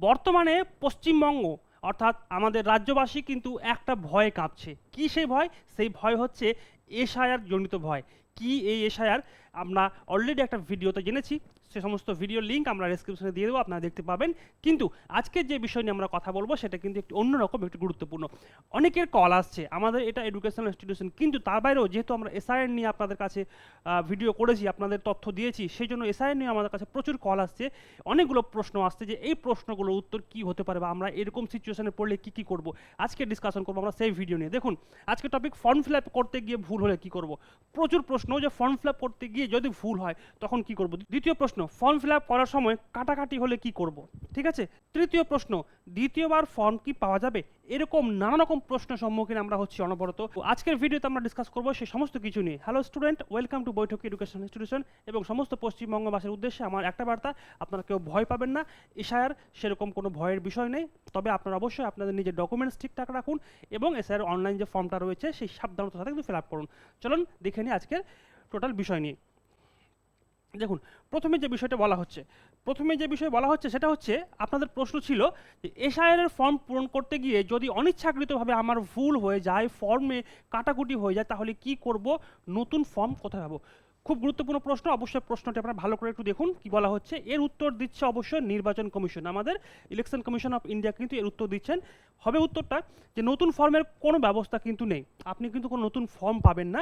বর্তমানে পশ্চিমবঙ্গ, অর্থাৎ আমাদের রাজ্যবাসী কিন্তু একটা ভয়ে কাঁপছে। কি সেই ভয়? সেই ভয় হচ্ছে এশায়ার জনিত ভয়। কি এই এশায়ার আমরা অলরেডি একটা ভিডিওতে জেনেছি, সে সমস্ত ভিডিও লিঙ্ক আমরা ডেসক্রিপশনে দিয়ে দেবো, আপনারা দেখতে পাবেন। কিন্তু আজকের যে বিষয় নিয়ে আমরা কথা বলব, সেটা কিন্তু একটু অন্যরকম, একটু গুরুত্বপূর্ণ। অনেকের কল আসছে, আমাদের এটা এডুকেশনাল ইনস্টিটিউশন কিন্তু তার বাইরেও যেহেতু আমরা এসআইএন নিয়ে আপনাদের কাছে ভিডিও করেছি, আপনাদের তথ্য দিয়েছি, সেই জন্য এসআইএন নিয়ে আমাদের কাছে প্রচুর কল আসছে। অনেকগুলো প্রশ্ন আসছে যে, এই প্রশ্নগুলোর উত্তর কি হতে পারে বা আমরা এরকম সিচুয়েশনে পড়লে কি কি করব? আজকে ডিসকাশন করব আমরা সেই ভিডিও নিয়ে। দেখুন, আজকে টপিক ফর্ম ফিল আপ করতে গিয়ে ভুল হলে কি করব? প্রচুর প্রশ্ন, যে ফর্ম ফিল আপ করতে গিয়ে যদি ভুল হয়, তখন কি করব? দ্বিতীয় প্রশ্ন ফর্ম ফিল আপ করার সময় কাটাকাটি হলে কি করব? ঠিক আছে? তৃতীয় প্রশ্ন, দ্বিতীয়বার ফর্ম কি পাওয়া যাবে? এরকম নানা রকম প্রশ্ন সম্মুখীন আমরা হচ্ছি অনবরত। আজকের ভিডিওতে আমরা ডিসকাস করব সেই সমস্ত কিছু নিয়ে। Hello student welcome to Baithak education institution এবং সমস্ত পশ্চিমবঙ্গবাসীর উদ্দেশ্যে আমার একটা বার্তা, আপনারা কেউ ভয় পাবেন না। ইশায়ার সেরকম কোনো ভয়ের বিষয় নেই, তবে আপনারা অবশ্যই আপনাদের নিজের ডকুমেন্টস ঠিকঠাক রাখুন এবং এসআইয়ের অনলাইন যে ফর্মটা রয়েছে, সেই সাবধানতার সাথে কিন্তু ফিল আপ করুন। চলুন দেখে নিই আজকের টোটাল বিষয় নিয়ে। দেখুন, প্রথমে যে বিষয়টা বলা হচ্ছে, প্রথমে যে বিষয় বলা হচ্ছে সেটা হচ্ছে, আপনাদের প্রশ্ন ছিল যে এসআইআর ফর্ম পূরণ করতে গিয়ে যদি অনিচ্ছাকৃতভাবে আমার ভুল হয়ে যায় ফর্মে কাটাকুটি হয়ে যায়, তাহলে কি করব? নতুন ফর্ম কোথায় পাবো? খুব গুরুত্বপূর্ণ প্রশ্ন, অবশ্যই প্রশ্নটি আপনারা ভালো করে একটু দেখুন, কি বলা হচ্ছে? এর উত্তর দিচ্ছে অবশ্যই নির্বাচন কমিশন। আমাদের ইলেকশন কমিশন অফ ইন্ডিয়া কিন্তু এর উত্তর দিচ্ছেন। হবে উত্তরটা যে নতুন ফর্মের কোনো ব্যবস্থা কিন্তু নেই। আপনি কিন্তু কোনো নতুন ফর্ম পাবেন না।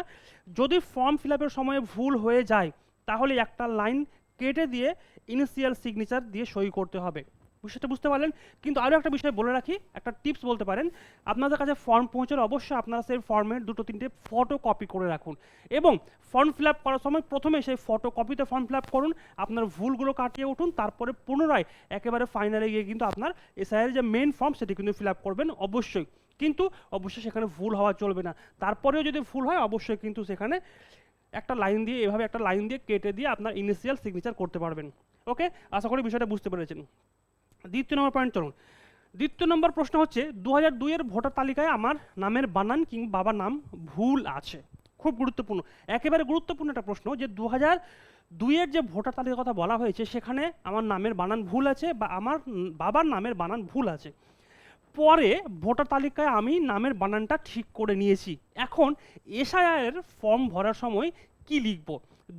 যদি ফর্ম ফিল আপের সময় ভুল হয়ে যায় তাহলে একটা লাইন কেটে দিয়ে ইনিশিয়াল সিগনেচার দিয়ে সই করতে হবে। বিষয়টা বুঝতে পারলেন? কিন্তু আরও একটা বিষয় বলে রাখি, একটা টিপস বলতে পারেন। আপনাদের কাছে ফর্ম পৌঁছালে অবশ্যই আপনারা সেই ফর্মের দুটো, তিনটে ফটো কপি করে রাখুন। এবং ফর্ম ফিল আপ করার সময় প্রথমে সেই ফটো কপিতে ফর্ম ফিল আপ করুন, আপনার ভুলগুলো কাটিয়ে উঠুন, তারপরে পুনরায় একেবারে ফাইনালে গিয়ে কিন্তু আপনার এসআইয়ের যে মেন ফর্ম সেটি কিন্তু ফিল আপ করবেন অবশ্যই। কিন্তু অবশ্যই সেখানে ভুল হওয়া চলবে না। তারপরেও যদি ভুল হয়, অবশ্যই কিন্তু সেখানে একটা লাইন দিয়ে, এভাবে একটা লাইন দিয়ে কেটে দিয়ে আপনার ইনিশিয়াল সিগনেচার করতে পারবেন। ওকে আশা করি বিষয়টা বুঝতে পেরেছেন। দ্বিতীয় নম্বর পয়েন্ট চলুন। দ্বিতীয় নম্বর প্রশ্ন হচ্ছে দু হাজার দুইয়ের ভোটার তালিকায় আমার নামের বানান কিংবা বাবার নাম ভুল আছে। খুব গুরুত্বপূর্ণ। একেবারে গুরুত্বপূর্ণ একটা প্রশ্ন যে দু হাজার দুইয়ের যে ভোটার তালিকার কথা বলা হয়েছে, সেখানে আমার নামের বানান ভুল আছে বা আমার বাবার নামের বানান ভুল আছে। পরে ভোটার তালিকায় আমি নামের বানানটা ঠিক করে নিয়েছি। এখন এসআইআর ফর্ম ভরার সময় কি লিখব?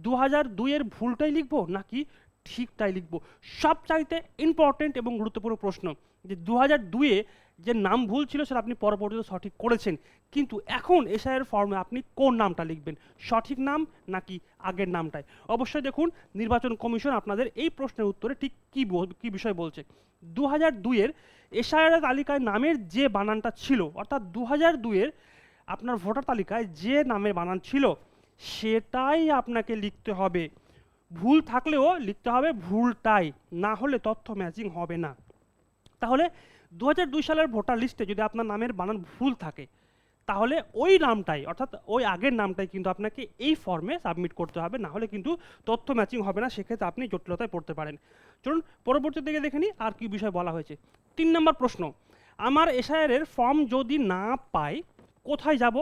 দু হাজার দুইয়ের ভুলটাই লিখব নাকি ঠিকটাই লিখব? সবচাইতে ইম্পর্টেন্ট এবং গুরুত্বপূর্ণ প্রশ্ন যে দু হাজার দুইয়ে যে নাম ভুল ছিল সেটা আপনি পরবর্তীতে সঠিক করেছেন। কিন্তু এখন এসআইয়ের ফর্মে আপনি কোন নামটা লিখবেন? সঠিক নাম নাকি আগের নামটাই? অবশ্যই দেখুন, নির্বাচন কমিশন আপনাদের এই প্রশ্নের উত্তরে ঠিক কী কী বিষয় বলছে। দু হাজার দুইয়ের এসআইআর তালিকায় নামের যে বানানটা ছিল, অর্থাৎ দু হাজার দুইয়ের আপনার ভোটার তালিকায় যে নামের বানান ছিল, সেটাই আপনাকে লিখতে হবে। ভুল থাকলেও লিখতে হবে ভুলটাই, না হলে তথ্য ম্যাচিং হবে না। তাহলে দু সালের ভোটার লিস্টে যদি আপনার নামের বানান ভুল থাকে, তাহলে ওই নামটাই, অর্থাৎ ওই আগের নামটাই কিন্তু আপনাকে এই ফর্মে সাবমিট করতে হবে, না হলে কিন্তু তথ্য ম্যাচিং হবে না, সেক্ষেত্রে আপনি জটিলতায় পড়তে পারেন। চলুন পরবর্তী দিকে দেখে নিই আর কি বিষয় বলা হয়েছে। তিন নম্বর প্রশ্ন, আমার এসআইআরের ফর্ম যদি না পাই, কোথায় যাব?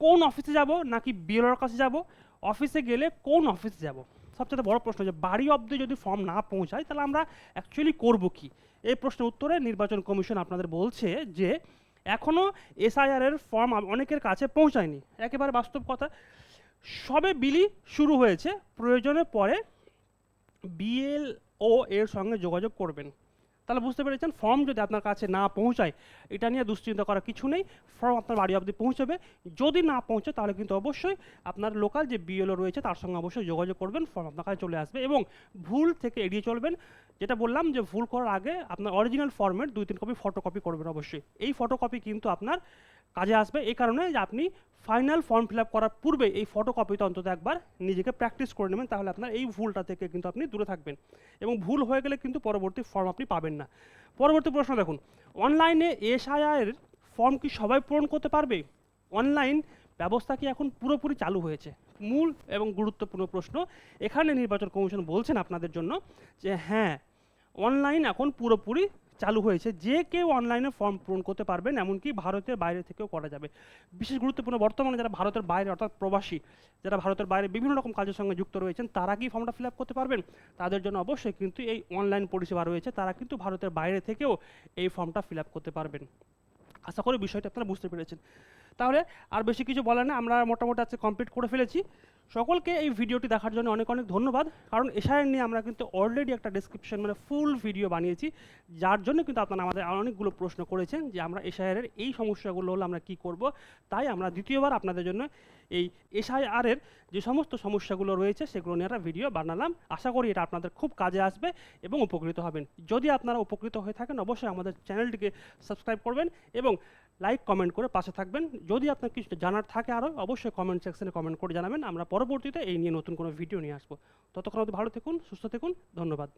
কোন অফিসে যাব নাকি বিএলওর কাছে যাব? অফিসে গেলে কোন অফিসে যাব? সবচেয়ে বড় প্রশ্ন যে, বাড়ি অবধি যদি ফর্ম না পৌঁছায়, তাহলে আমরা অ্যাকচুয়ালি করব কি? এই প্রশ্নের উত্তরে নির্বাচন কমিশন আপনাদের বলছে যে এখনও এসআইআরের ফর্ম অনেকের কাছে পৌঁছায়নি। একেবারে বাস্তব কথা। সবে বিলি শুরু হয়েছে। প্রয়োজনে পরে বিএলও এর সঙ্গে যোগাযোগ করবেন। তাহলে বুঝতে পেরেছেন ফর্ম যদি আপনার কাছে না পৌঁছায়, এটা নিয়ে দুশ্চিন্তা করার কিছু নেই ফর্ম আপনার বাড়ি অবধি পৌঁছবে। যদি না পৌঁছায় তাহলে কিন্তু অবশ্যই আপনার লোকাল যে বিএলও রয়েছে, তার সঙ্গে অবশ্যই যোগাযোগ করবেন ফর্ম আপনার কাছে চলে আসবে এবং ভুল থেকে এড়িয়ে চলবেন। যেটা বললাম যে ভুল করার আগে আপনার অরিজিনাল ফর্মের দুই তিন কপি ফটোকপি করবেন অবশ্যই। এই ফটোকপি কিন্তু আপনার কাজে আসবে। এই কারণে যে আপনি ফাইনাল ফর্ম ফিল আপ করার পূর্বে এই ফটোকপিটা অন্তত একবার নিজেকে প্র্যাকটিস করে নেবেন, তাহলে আপনার এই ভুলটা থেকে কিন্তু আপনি দূরে থাকবেন। এবং ভুল হয়ে গেলে কিন্তু পরবর্তী ফর্ম আপনি পাবেন না। পরবর্তী প্রশ্ন দেখুন অনলাইনে এসআইআর ফর্ম কি সবাই পূরণ করতে পারবে? অনলাইন ব্যবস্থা কি এখন পুরোপুরি চালু হয়েছে? মূল এবং গুরুত্বপূর্ণ প্রশ্ন, এখানে নির্বাচন কমিশন বলছেন আপনাদের জন্য যে হ্যাঁ অনলাইন এখন পুরোপুরি চালু হয়েছে, যে কেউ অনলাইনে ফর্ম পূরণ করতে পারবেন, এমনকি ভারতের বাইরে থেকেও করা যাবে। বিশেষ গুরুত্বপূর্ণ, বর্তমানে যারা ভারতের বাইরে, অর্থাৎ প্রবাসী, যারা ভারতের বাইরে বিভিন্ন রকম কাজের সঙ্গে যুক্ত রয়েছেন, তারা কি ফর্মটা ফিল আপ করতে পারবেন? তাদের জন্য অবশ্যই কিন্তু এই অনলাইন পরিষেবা রয়েছে, তারা কিন্তু ভারতের বাইরে থেকেও এই ফর্মটা ফিল আপ করতে পারবেন। আশা করি বিষয়টা আপনারা বুঝতে পেরেছেন। তাহলে আর বেশি কিছু বলার না আমরা মোটামুটি আজকে কমপ্লিট করে ফেলেছি। সকলকে এই ভিডিওটি দেখার জন্য অনেক অনেক ধন্যবাদ। কারণ এশায়ের নিয়ে আমরা কিন্তু অলরেডি একটা ডেসক্রিপশন মানে ফুল ভিডিও বানিয়েছি। যার জন্য কিন্তু আপনারা আমাদের অনেকগুলো প্রশ্ন করেছেন যে আমরা এশায়ারের এই সমস্যাগুলো হলে আমরা কি করব। তাই আমরা দ্বিতীয়বার আপনাদের জন্য এই এসআইআরের যে সমস্ত সমস্যাগুলো রয়েছে, সেগুলো নিয়ে একটা ভিডিও বানালাম। আশা করি এটা আপনাদের খুব কাজে আসবে এবং উপকৃত হবেন। যদি আপনারা উপকৃত হয়ে থাকেন, অবশ্যই আমাদের চ্যানেলটিকে সাবস্ক্রাইব করবেন এবং লাইক কমেন্ট করে পাশে থাকবেন। যদি আপনার কিছু জানার থাকে আরও, অবশ্যই কমেন্ট সেকশনে কমেন্ট করে জানাবেন। আমরা পরবর্তীতে এই নিয়ে নতুন কোনো ভিডিও নিয়ে আসব। ততক্ষণ ভালো থাকুন, সুস্থ থাকুন, ধন্যবাদ।